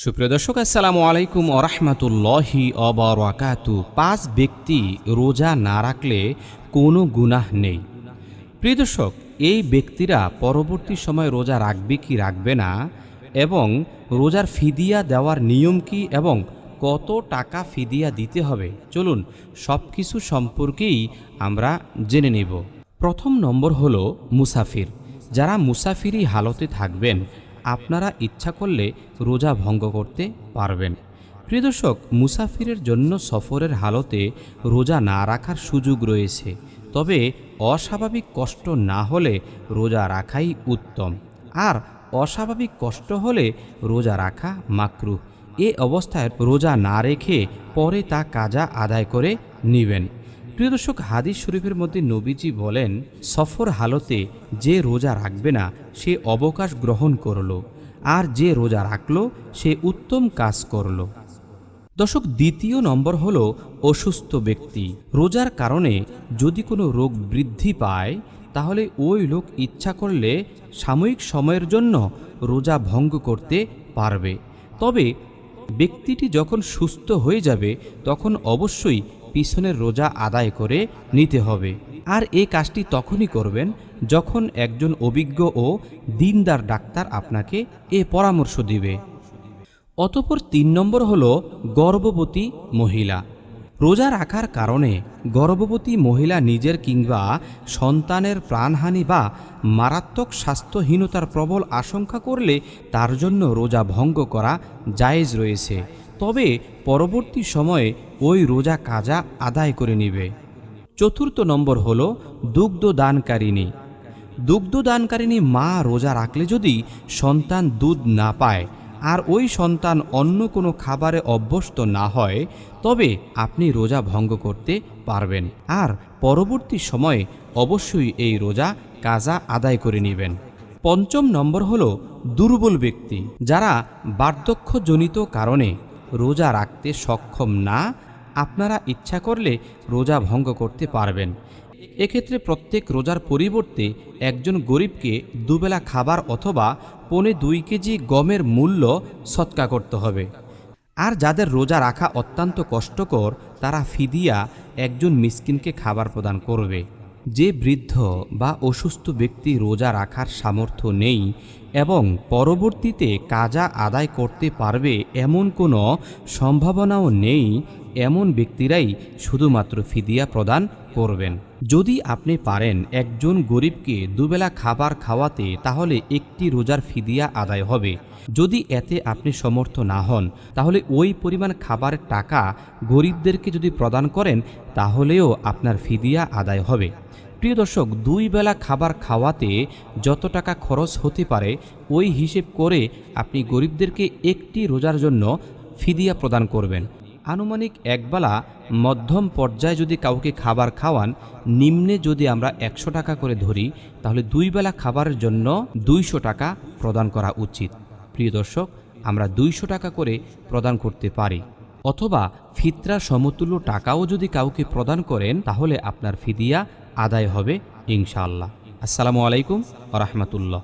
সুপ্রিয় দর্শক, আসসালামু আলাইকুম ওরহমতুল্লাহি অবরাকাতু পাঁচ ব্যক্তি রোজা না রাখলে কোনো গুনাহ নেই। প্রিয় দর্শক, এই ব্যক্তিরা পরবর্তী সময় রোজা রাখবে কি রাখবে না? এবং রোজার ফিদিয়া দেওয়ার নিয়ম কি? এবং কত টাকা ফিদিয়া দিতে হবে? চলুন সব কিছু সম্পর্কেই আমরা জেনে নেব। প্রথম নম্বর হলো মুসাফির। যারা মুসাফিরি হালতে থাকবেন আপনারা ইচ্ছা করলে রোজা ভঙ্গ করতে পারবেন। প্রিয় দর্শক, মুসাফিরের জন্য সফরের হালতে রোজা না রাখার সুযোগ রয়েছে। তবে অস্বাভাবিক কষ্ট না হলে রোজা রাখাই উত্তম। আর অস্বাভাবিক কষ্ট হলে রোজা রাখা মাকরু এ অবস্থায় রোজা না রেখে পরে তা কাজা আদায় করে নেবেন। প্রিয় দর্শক, হাদিস শরীফের মধ্যে নবীজি বলেন, সফর হালতে যে রোজা রাখবে না, সে অবকাশ গ্রহণ করল। আর যে রোজা রাখল, সে উত্তম কাজ করল। দর্শক, দ্বিতীয় নম্বর হল অসুস্থ ব্যক্তি। রোজার কারণে যদি কোনো রোগ বৃদ্ধি পায়, তাহলে ওই লোক ইচ্ছা করলে সাময়িক সময়ের জন্য রোজা ভঙ্গ করতে পারবে। তবে ব্যক্তিটি যখন সুস্থ হয়ে যাবে, তখন অবশ্যই পিছনের রোজা আদায় করে নিতে হবে। আর এই কাজটি তখনই করবেন যখন একজন অভিজ্ঞ ও দিনদার ডাক্তার আপনাকে এ পরামর্শ দিবে। অতপর তিন নম্বর হল গর্ভবতী মহিলা। রোজা রাখার কারণে গর্ভবতী মহিলা নিজের কিংবা সন্তানের প্রাণহানি বা মারাত্মক স্বাস্থ্যহীনতার প্রবল আশঙ্কা করলে তার জন্য রোজা ভঙ্গ করা জায়েজ রয়েছে। তবে পরবর্তী সময়ে ওই রোজা কাজা আদায় করে নিবে। চতুর্থ নম্বর হল দুগ্ধ দানকারিণী দুগ্ধদানকারিণী মা রোজা রাখলে যদি সন্তান দুধ না পায় আর ওই সন্তান অন্য কোনো খাবারে অভ্যস্ত না হয়, তবে আপনি রোজা ভঙ্গ করতে পারবেন আর পরবর্তী সময়ে অবশ্যই এই রোজা কাজা আদায় করে নেবেন। পঞ্চম নম্বর হল দুর্বল ব্যক্তি, যারা বার্ধক্যজনিত কারণে রোজা রাখতে সক্ষম না আপনারা ইচ্ছা করলে রোজা ভঙ্গ করতে পারবেন। এক্ষেত্রে প্রত্যেক রোজার পরিবর্তে একজন গরিবকে দুবেলা খাবার অথবা পনে দুই কেজি গমের মূল্য সৎকা করতে হবে। আর যাদের রোজা রাখা অত্যন্ত কষ্টকর, তারা ফিদিয়া একজন মিসকিনকে খাবার প্রদান করবে। যে বৃদ্ধ বা অসুস্থ ব্যক্তি রোজা রাখার সামর্থ্য নেই এবং পরবর্তীতে কাজা আদায় করতে পারবে এমন কোনো সম্ভাবনাও নেই এমন ব্যক্তিরাই শুধুমাত্র ফিদিয়া প্রদান করবেন। যদি আপনি পারেন একজন গরিবকে দুবেলা খাবার খাওয়াতে, তাহলে একটি রোজার ফিদিয়া আদায় হবে। যদি এতে আপনি সমর্থ না হন, তাহলে ওই পরিমাণ খাবারের টাকা গরিবদেরকে যদি প্রদান করেন, তাহলেও আপনার ফিদিয়া আদায় হবে। প্রিয় দর্শক, দুই বেলা খাবার খাওয়াতে যত টাকা খরচ হতে পারে, ওই হিসেব করে আপনি গরিবদেরকে একটি রোজার জন্য ফিদিয়া প্রদান করবেন। আনুমানিক একবেলা মধ্যম পর্যায়ে যদি কাউকে খাবার খাওয়ান, নিম্নে যদি আমরা একশো টাকা করে ধরি, তাহলে দুই বেলা খাবারের জন্য দুইশো টাকা প্রদান করা উচিত। প্রিয় দর্শক, আমরা দুইশো টাকা করে প্রদান করতে পারি। অথবা ফিতরা সমতুল্য টাকাও যদি কাউকে প্রদান করেন, তাহলে আপনার ফিদিয়া আদায় হবে ইনশাআল্লাহ। আসসালামু আলাইকুম রহমতুল্লাহ।